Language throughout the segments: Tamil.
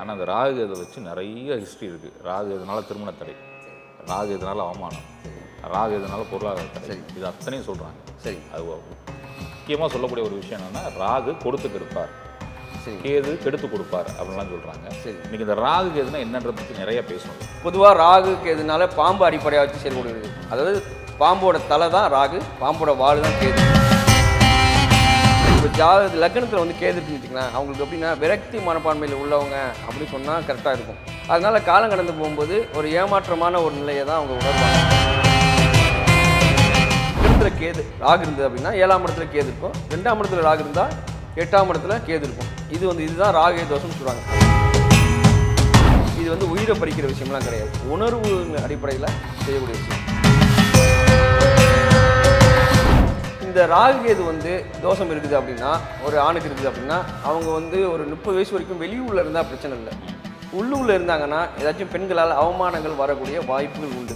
ஆனால் அந்த ராகு இதை வச்சு நிறைய ஹிஸ்ட்ரி இருக்குது ராகு இதனால திருமண தடை. ராகு இதனால அவமானம். ராகு இதனால பொருளாதார தடை. சரி. இது அத்தனையும் சொல்கிறாங்க சரி. அது முக்கியமாக சொல்லக்கூடிய ஒரு விஷயம் என்னன்னா ராகு கொடுத்து கெடுப்பார் சரி. கேது கெடுத்து கொடுப்பார் அப்படின்லாம் சொல்கிறாங்க சரி. இன்னைக்கு இந்த ராகு கேதுனா என்னன்றதை நிறைய பேசணும். பொதுவாக ராகு கேதுனால பாம்பு அடிப்படையாக வச்சு செயல்படுகிறது. அதாவது பாம்போட தலை தான் ராகு பாம்போட வால் தான் கேது. இப்போ ஜாதக லக்னத்தில் வந்து கேது இருக்குன்னு வச்சுக்கலாம் அவங்களுக்கு எப்படின்னா விரக்தி மனப்பான்மையில் உள்ளவங்க அப்படின்னு சொன்னால் கரெக்டாக இருக்கும். அதனால் காலம் கடந்து போகும்போது ஒரு ஏமாற்றமான ஒரு நிலையை தான் அவங்க உணர்வாங்க. இடத்துல கேது ராகு இருந்தது அப்படின்னா ஏழாம் இடத்துல கேது இருக்கும். ரெண்டாம் இடத்துல ராகு இருந்தால் எட்டாம் இடத்துல கேது இருக்கும். இது வந்து இதுதான் ராகு தோஷம்னு சொல்கிறாங்க இது வந்து உயிரை பறிக்கிற விஷயம்லாம் கிடையாது. உணர்வு அடிப்படையில் செய்யக்கூடிய விஷயம். இந்த ராகு கேது வந்து தோஷம் இருக்குது அப்படின்னா ஒரு ஆணுக்கு இருக்குது அப்படின்னா அவங்க வந்து ஒரு முப்பது வயசு வரைக்கும் வெளியூரில் இருந்தால் பிரச்சனை இல்லை. உள்ளூரில் இருந்தாங்கன்னா ஏதாச்சும் பெண்களால் அவமானங்கள் வரக்கூடிய வாய்ப்புகள் உண்டு.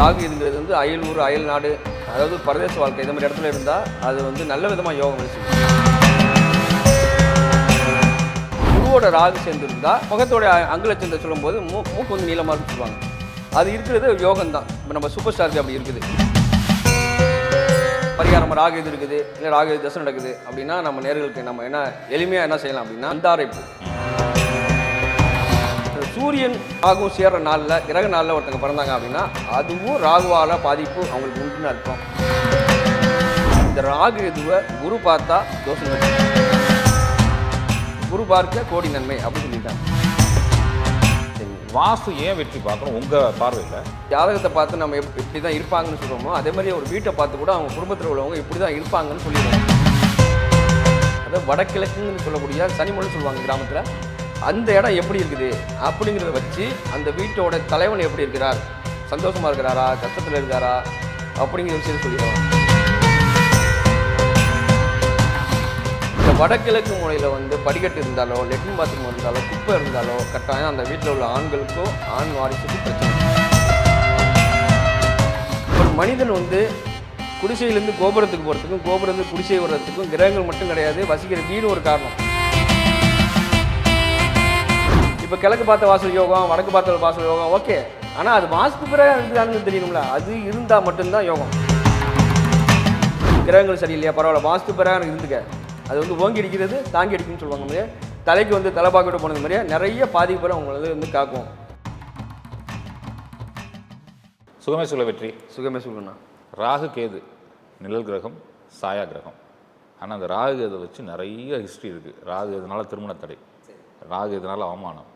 ராகு இருந்தது வந்து அயலூர் அயல் நாடு அதாவது பரதேச வாழ்க்கை இந்த மாதிரி இடத்துல இருந்தால் அது வந்து நல்ல விதமாக யோகம் செய்யும் குருவோட ராகு சேர்ந்துருந்தா முகத்தோட அங்குலச்சந்தை சொல்லும்போது மூ மூக்கு வந்து நீளமாக இருக்கு சொல்லுவாங்க. அது இருக்கிறது யோகம் தான் இப்போ நம்ம சூப்பர் ஸ்டாருக்கு அப்படி இருக்குது. பரிகாரம் ராகு இது இருக்குது. இல்லை ராகு இது தசை நடக்குது. அப்படின்னா நம்ம நேர்களுக்கு நம்ம என்ன எளிமையாக என்ன செய்யலாம் அப்படின்னா அந்தாரைப்பு சூரியன் ராகுவும் சேர்ற நாளில் கிரக நாளில் ஒருத்தங்க பிறந்தாங்க அப்படின்னா அதுவும் ராகுவால பாதிப்பு அவங்களுக்கு உண்டுன்னு அர்த்தம். இந்த ராகு இதுவை குரு பார்த்தா தோஷம். குரு பார்க்க கோடி நன்மை அப்படின்னு சொல்லிட்டாங்க. வாஸ்து ஏன் வெற்றி பார்க்குறோம் உங்கள் பார்வையில்? ஜாதகத்தை பார்த்து நம்ம எப்படி இப்படி தான் இருப்பாங்கன்னு சொல்கிறோமோ அதே மாதிரி ஒரு வீட்டை பார்த்து கூட அவங்க குடும்பத்தில் உள்ளவங்க இப்படி தான் இருப்பாங்கன்னு சொல்லிடுவாங்க. அதாவது வடகிழக்குன்னு சொல்லக்கூடிய சனிமொழி சொல்லுவாங்க கிராமத்தில். அந்த இடம் எப்படி இருக்குது? அப்படிங்கிறத வச்சு அந்த வீட்டோட தலைவன் எப்படி இருக்கிறார்? சந்தோஷமாக இருக்கிறாரா? கஷ்டத்தில் இருக்காரா? அப்படிங்கிற விஷயத்தை சொல்லிடுவாங்க. வடகிழக்கு மூலையில் வந்து படிக்கட்டு இருந்தாலோ லெட்டின் பாத்ரூம் இருந்தாலோ குப்பை இருந்தாலோ கட்டாயம் அந்த வீட்டில் உள்ள ஆண்களுக்கோ ஆண் வாரிசுக்கும் பிரச்சனை ஒரு மனிதன் வந்து குடிசையிலேருந்து கோபுரத்துக்கு போகிறதுக்கும் கோபுரத்துக்கு குடிசை வர்றதுக்கும் கிரகங்கள் மட்டும் கிடையாது வசிக்கிற வீடு ஒரு காரணம். இப்போ கிழக்கு பார்த்த வாசல் யோகம் வடக்கு பார்த்த வாசல் யோகம் ஓகே. ஆனால் அது வாஸ்து பிறகு இருக்குதான்னு தெரியணும்ல அது இருந்தால் மட்டும்தான் யோகம். கிரகங்கள் சரியில்லையா? பரவாயில்ல வாஸ்து பிறகு இருந்துக்க. அது வந்து ஓங்கி அடிக்கிறது தாங்கி அடிக்கும்னு சொல்லுவாங்க மாதிரியே தலைக்கு வந்து தலைப்பாக்கிட்டு போனது மாதிரியே நிறைய பாதிப்புகளை உங்களை வந்து காக்கும். சுகமே சொல்ல வெற்றி. சுகமே சொல்லணும் ராகு கேது நிழல் கிரகம் சாயா கிரகம். ஆனால் அந்த ராகு இதை வச்சு நிறைய ஹிஸ்ட்ரி இருக்குது ராகு இதனால திருமண தடை. ராகு இதனால அவமானம்.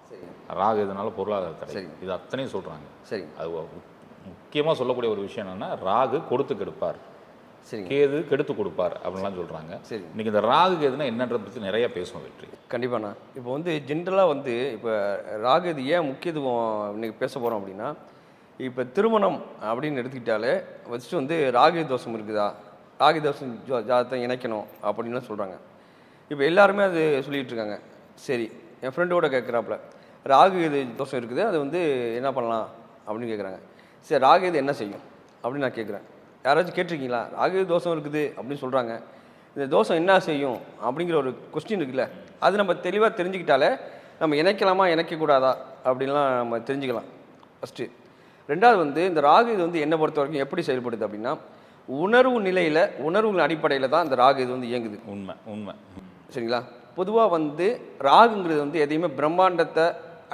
ராகு இதனால பொருளாதார தடை. இது அத்தனையும் சொல்கிறாங்க சரி. அது முக்கியமாக சொல்லக்கூடிய ஒரு விஷயம் என்னன்னா ராகு கொடுத்து கெடுப்பார். கேது கெடுத்து கொடுப்பார் அப்படின்லாம் சொல்கிறாங்க சரி இன்னைக்கு இந்த ராகு கேதுனா என்னன்றதை பற்றி நிறைய பேசுவோம் வெற்றி. கண்டிப்பாண்ணா. இப்போ வந்து ஜென்ரலாக வந்து இப்போ ராகு இது ஏன் முக்கியத்துவம் இன்னைக்கு பேச போகிறோம் அப்படின்னா இப்போ திருமணம் அப்படின்னு எடுத்துக்கிட்டாலே ஃபஸ்ட்டு வந்து ராகு தோஷம் இருக்குதா? ராகு தோஷம் ஜா- ஜாதகத்தை இணைக்கணும் அப்படின்லாம் சொல்கிறாங்க இப்போ எல்லாருமே அது சொல்லிட்டு இருக்காங்க. சரி என் ஃப்ரெண்டோட கேட்குறாப்புல ராகு இது தோஷம் இருக்குது அது வந்து என்ன பண்ணலாம் அப்படின்னு கேட்குறாங்க சரி ராகு இது என்ன செய்யும் அப்படின்னு நான் கேட்குறேன் யாராச்சும் கேட்டிருக்கீங்களா? ராகு தோஷம் இருக்குது அப்படின்னு சொல்கிறாங்க இந்த தோஷம் என்ன செய்யும்? அப்படிங்கிற ஒரு கொஸ்டின் இருக்குல்ல. அது நம்ம தெளிவாக தெரிஞ்சுக்கிட்டாலே நம்ம இணைக்கலாமா இணைக்கக்கூடாதா? அப்படின்லாம் நம்ம தெரிஞ்சுக்கலாம். ஃபஸ்ட்டு ரெண்டாவது வந்து இந்த ராகு இது வந்து என்னை பொறுத்த வரைக்கும் எப்படி செயல்படுது அப்படின்னா உணர்வு நிலையில் உணர்வுகளின் அடிப்படையில் தான் இந்த ராகு இது வந்து இயங்குது. உண்மை உண்மை. சரிங்களா? பொதுவாக வந்து ராகுங்கிறது வந்து எதையுமே பிரம்மாண்டத்தை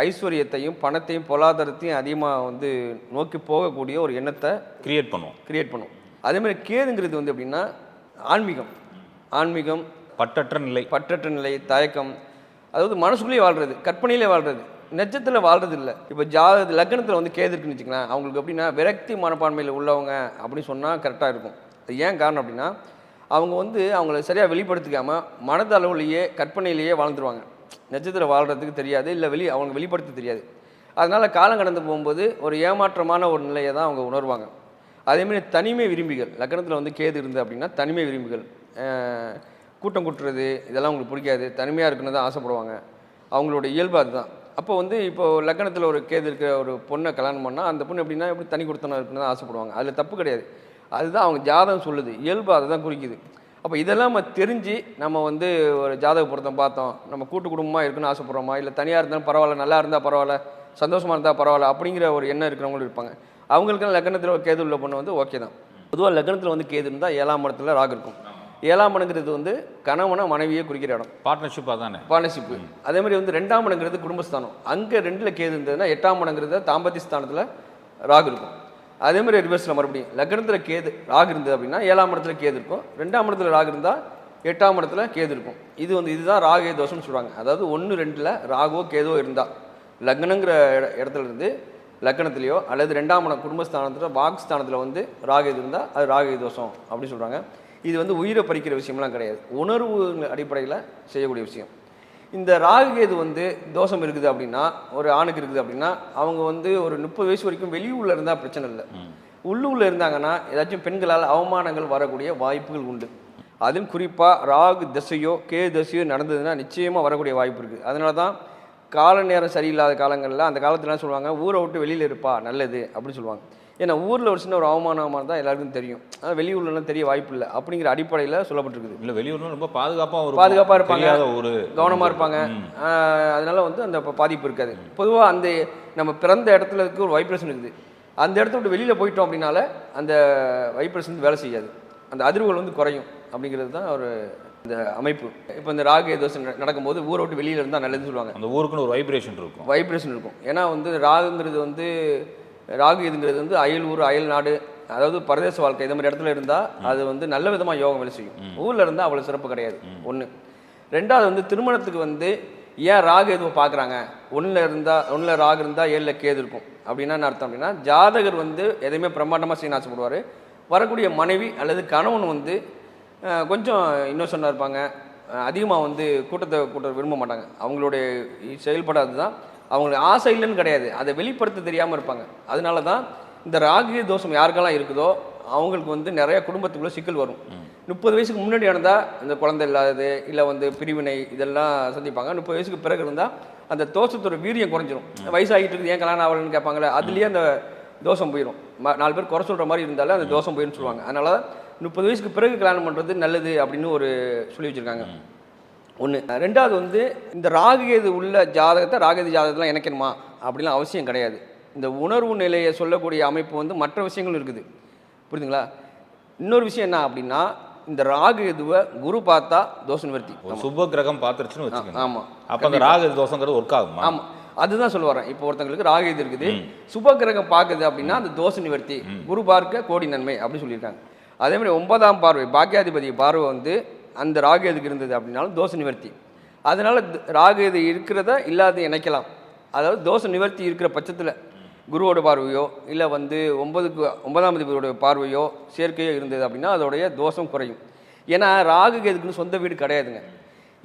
ஐஸ்வர்யத்தையும் பணத்தையும் பொருளாதாரத்தையும் அதிகமாக வந்து நோக்கி போகக்கூடிய ஒரு எண்ணத்தை கிரியேட் பண்ணுவோம். கிரியேட் பண்ணும் அதே மாதிரி கேதுங்கிறது வந்து எப்படின்னா ஆன்மீகம். ஆன்மீகம் பட்டற்ற நிலை. பற்றற்ற நிலை தயக்கம். அதாவது மனசுக்குள்ளேயே வாழ்றது கற்பனையிலே வாழ்றது. நெஜத்தில் வாழ்றது இல்லை இப்போ ஜா லக்னத்தில் வந்து கேது இருக்குன்னு வச்சுக்கலாம் அவங்களுக்கு எப்படின்னா விரக்தி மனப்பான்மையில் உள்ளவங்க அப்படின்னு சொன்னால் கரெக்டாக இருக்கும். அது ஏன் காரணம் அப்படின்னா அவங்க வந்து அவங்கள சரியாக வெளிப்படுத்திக்காமல் மனதளவுலேயே கற்பனையிலேயே வாழ்ந்துருவாங்க. நட்சத்திரம் வாழ்கிறதுக்கு தெரியாது இல்லை வெளி அவங்க வெளிப்படுத்த தெரியாது. அதனால் காலம் கடந்து போகும்போது ஒரு ஏமாற்றமான ஒரு நிலையை தான் அவங்க உணர்வாங்க. அதேமாரி தனிமை விரும்பிகள் லக்னத்தில் வந்து கேது இருந்து அப்படின்னா தனிமை விரும்பிகள். கூட்டம் கூட்டுறது இதெல்லாம் அவங்களுக்கு பிடிக்காது தனிமையாக இருக்குன்னு தான் ஆசைப்படுவாங்க. அவங்களோட இயல்பு அதுதான். அப்போ வந்து இப்போ லக்னத்தில் ஒரு கேது இருக்கிற ஒரு பொண்ணை கல்யாணம் பண்ணால் அந்த பொண்ணு எப்படின்னா எப்படி தனி கொடுத்தனா இருக்குன்னு தான் ஆசைப்படுவாங்க. அதில் தப்பு கிடையாது. அதுதான் அவங்க ஜாதகம் சொல்லுது. இயல்பு அதை தான் குறிக்குது. அப்போ இதெல்லாம் நம்ம தெரிஞ்சு நம்ம வந்து ஒரு ஜாதக பொருத்தம் பார்த்தோம். நம்ம கூட்டு குடும்பமாக இருக்குன்னு ஆசைப்படுறோமா? இல்லை தனியாக இருந்தாலும் பரவாயில்ல நல்லா இருந்தால் பரவாயில்ல சந்தோஷமாக இருந்தால் பரவாயில்ல அப்படிங்கிற ஒரு எண்ணம் இருக்கிறவங்களும் இருப்பாங்க. அவங்களுக்கெல்லாம் லக்னத்தில் கேது உள்ள பொண்ணு வந்து ஓகே தான். பொதுவாக லக்னத்தில் வந்து கேது இருந்தால் ஏழாம் இடத்துல ராகு இருக்கும். ஏழாம் இடங்கிறது வந்து கணவனை மனைவியை குறிக்கிற இடம். பார்ட்னர்ஷிப்பாக தானே? பார்ட்னர்ஷிப்பு அதே மாதிரி வந்து ரெண்டாம் இடங்கிறது குடும்பஸ்தானம். அங்கே ரெண்டில் கேது இருந்ததுன்னா எட்டாம் இடங்கிறது தாம்பத்திய ஸ்தானத்தில் ராகு இருக்கும். அதே மாதிரி ரிவர்ஸில் மறுபடியும் லக்னத்தில் கேது ராகு இருந்தது அப்படின்னா ஏழாம் இடத்துல கேது இருக்கும். ரெண்டாம் இடத்துல ராகு இருந்தால் எட்டாம் இடத்துல கேது இருக்கும். இது வந்து இதுதான் ராகு தோஷம்னு சொல்கிறாங்க அதாவது ஒன்று ரெண்டில் ராகுவோ கேதோ இருந்தால் லக்னங்கிற இட- இடத்துல இருந்து லக்னத்துலேயோ அல்லது ரெண்டாம் இடம் குடும்பஸ்தானத்தில் வாக்ஸ்தானத்தில் வந்து ராகு இருந்தால் அது ராகு தோஷம் அப்படின்னு சொல்கிறாங்க இது வந்து உயிரை பறிக்கிற விஷயம்லாம் கிடையாது. உணர்வு அடிப்படையில் செய்யக்கூடிய விஷயம். இந்த ராகு கேது வந்து தோஷம் இருக்குது அப்படின்னா ஒரு ஆணுக்கு இருக்குது அப்படின்னா அவங்க வந்து ஒரு முப்பது வயசு வரைக்கும் வெளியூரில் இருந்தால் பிரச்சனை இல்லை. உள்ளூரில் இருந்தாங்கன்னா ஏதாச்சும் பெண்களால் அவமானங்கள் வரக்கூடிய வாய்ப்புகள் உண்டு. அதுவும் குறிப்பாக ராகு திசையோ கே திசையோ நடந்ததுன்னா நிச்சயமாக வரக்கூடிய வாய்ப்பு இருக்குது அதனால தான் கால நேரம் சரியில்லாத காலங்களில் அந்த காலத்துல என்ன சொல்லுவாங்க? ஊரை விட்டு வெளியில் இருப்பா நல்லது அப்படின்னு சொல்லுவாங்க. ஏன்னா ஊரில் ஒரு சின்ன ஒரு அவமானமாக தான் எல்லாருக்கும் தெரியும். ஆனால் வெளியூர்லலாம் தெரிய வாய்ப்பு இல்லை அப்படிங்கிற அடிப்படையில் சொல்லப்பட்டிருக்குது. இல்லை வெளியூர்ல ரொம்ப பாதுகாப்பாக ஒரு பாதுகாப்பா இருப்பாங்க. ஒரு கவனமாக இருப்பாங்க. அதனால வந்து அந்த பாதிப்பு இருக்காது. பொதுவாக அந்த நம்ம பிறந்த இடத்துல இருக்க ஒரு வைப்ரேஷன் இருக்குது. அந்த இடத்த விட்டு வெளியில் போயிட்டோம் அப்படின்னால அந்த வைப்ரேஷன் வேலை செய்யாது. அந்த அதிர்வுகள் வந்து குறையும். அப்படிங்கிறது தான் ஒரு இந்த அமைப்பு. இப்போ இந்த ராகு தோசை நடக்கும்போது ஊரை விட்டு வெளியில் இருந்தால் நல்லதுன்னு சொல்லுவாங்க. அந்த ஊருக்குன்னு ஒரு வைப்ரேஷன் இருக்கும். வைப்ரேஷன் இருக்கும். ஏன்னா வந்து ராகுங்கிறது வந்து ராகு இதுங்கிறது வந்து அயல் ஊர் அயல் நாடு அதாவது பரதேச வாழ்க்கை இந்த மாதிரி இடத்துல இருந்தால் அது வந்து நல்ல விதமாக யோகம் வேலை செய்யும். ஊரில் இருந்தால் அவ்வளோ சிறப்பு கிடையாது. ஒன்று ரெண்டாவது வந்து திருமணத்துக்கு வந்து ஏன் ராகு எதுவும் பார்க்குறாங்க ஒன்றில் இருந்தால் ஒன்றில் ராகு இருந்தால் ஏழில் கேது இருக்கும். அப்படின்னா என்ன அர்த்தம் அப்படின்னா ஜாதகர் வந்து எதையுமே பிரம்மாண்டமாக செய்யணும் ஆசைப்படுவார் வரக்கூடிய மனைவி அல்லது கணவன் வந்து கொஞ்சம் இன்னோசன்னாக இருப்பாங்க அதிகமாக வந்து கூட்டத்தை கூட்ட விரும்ப மாட்டாங்க. அவங்களுடைய செயல்படாது தான் அவங்களுக்கு ஆசை இல்லைன்னு கிடையாது. அதை வெளிப்படுத்த தெரியாமல் இருப்பாங்க. அதனால தான் இந்த ராகு தோஷம் யாருக்கெல்லாம் இருக்குதோ அவங்களுக்கு வந்து நிறைய குடும்பத்துக்குள்ள சிக்கல் வரும். முப்பது வயசுக்கு முன்னாடி இருந்தால் இந்த குழந்தை இல்லாதது இல்லை வந்து பிரிவினை இதெல்லாம் சந்திப்பாங்க. முப்பது வயசுக்கு பிறகு இருந்தால் அந்த தோஷத்தோட வீரியம் குறைஞ்சிரும். வயசாகிட்டு இருக்குது ஏன் கல்யாணம் ஆகலன்னு கேட்பாங்களே அதுலேயே அந்த தோஷம் போயிடும் ம- நாலு பேர் குறை சொல்கிற மாதிரி இருந்தாலும் அந்த தோஷம் போயிடும்னு சொல்லுவாங்க. அதனால முப்பது வயசுக்கு பிறகு கல்யாணம் பண்ணுறது நல்லது அப்படின்னு ஒரு சொல்லி வச்சுருக்காங்க. ஒன்று ரெண்டாவது வந்து இந்த ராகுகேது உள்ள ஜாதகத்தை ராகுகேது ஜாதகத்தெலாம் இணைக்கணுமா? அப்படிலாம் அவசியம் கிடையாது. இந்த உணர்வு நிலையை சொல்லக்கூடிய அமைப்பு வந்து மற்ற விஷயங்களும் இருக்குது. புரியுதுங்களா? இன்னொரு விஷயம் என்ன அப்படின்னா இந்த ராகு எதுவை குரு பார்த்தா தோஷ நிவர்த்தி. ஒரு சுப கிரகம் பார்த்துருச்சுன்னு வச்சுக்கோங்க. ஆமாம் அப்போ அந்த ராகு தோஷங்கிறது ஒர்க் ஆகுமா? ஆமாம் அதுதான் சொல்ல வரேன். இப்போ ஒருத்தங்களுக்கு ராகு இது இருக்குது. சுப கிரகம் பார்க்குது அப்படின்னா அந்த தோஷ நிவர்த்தி. குரு பார்க்க கோடி நன்மை அப்படின்னு சொல்லியிருக்காங்க. அதே மாதிரி ஒன்பதாம் பார்வை பாக்கியாதிபதி பார்வை வந்து அந்த ராகு எதுக்கு இருந்தது அப்படின்னாலும் தோஷ நிவர்த்தி. அதனால் ராகு இது இருக்கிறத இல்லாத இணைக்கலாம். அதாவது தோஷ நிவர்த்தி இருக்கிற பட்சத்தில் குருவோட பார்வையோ இல்லை வந்து ஒன்பதுக்கு ஒன்பதாம் தேதியோட பார்வையோ சேர்க்கையோ இருந்தது அப்படின்னா அதோடைய தோஷம் குறையும். ஏன்னா ராகு எதுக்குன்னு சொந்த வீடு கிடையாதுங்க.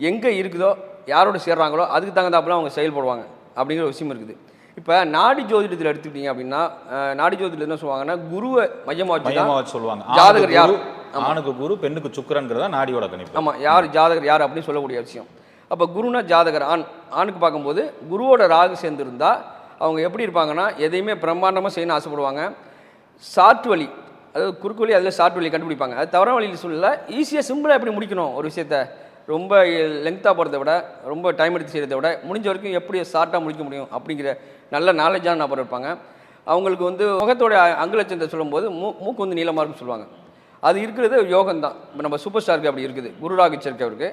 எங்கே இருக்குதோ யாரோட சேர்றாங்களோ அதுக்கு தகுந்தாப்புல அவங்க செயல்படுவாங்க அப்படிங்கிற ஒரு விஷயம் இருக்குது. இப்போ நாடி ஜோதிடத்தில் எடுத்துக்கிட்டீங்க அப்படின்னா நாடி ஜோதிடத்தில் என்ன சொல்லுவாங்கன்னா குருவை மையமாக வச்சு சொல்லுவாங்க. ஜாதகர் யார்? ஆணுக்கு குரு பெண்ணுக்கு சுக்கிரங்கிறதா நாடியோட கணிப்பு. ஆமாம் யார் ஜாதகர் யார் அப்படின்னு சொல்லக்கூடிய விஷயம். அப்போ குருனா ஜாதகர் ஆண். ஆணுக்கு பார்க்கும்போது குருவோட ராகு சேர்ந்துருந்தா அவங்க எப்படி இருப்பாங்கன்னா எதையுமே பிரம்மாண்டமாக செய்யணும்னு ஆசைப்படுவாங்க. சாட்டு வழி அதாவது குறுக்கு வழி அதில் சாட்டு வழி கண்டுபிடிப்பாங்க. அது தவறான வழியில் சொல்லல ஈஸியாக சிம்பிளாக எப்படி முடிக்கணும் ஒரு விஷயத்த? ரொம்ப லெங்க்த்தாக போகிறத விட ரொம்ப டைம் எடுத்து செய்கிறத விட முடிஞ்ச வரைக்கும் எப்படி ஷார்ட்டாக முடிக்க முடியும் அப்படிங்கிற நல்ல நாலேஜான நபர் இருப்பாங்க அவங்களுக்கு வந்து முகத்தோட அங்குலட்சத்தை சொல்லும்போது மூ மூக்கு வந்து நீளமாக இருக்குன்னு சொல்லுவாங்க. அது இருக்கிறது யோகம் தான் இப்போ நம்ம சூப்பர் ஸ்டாருக்கு அப்படி இருக்குது. குருராக சேர்க்கை அவருக்கு.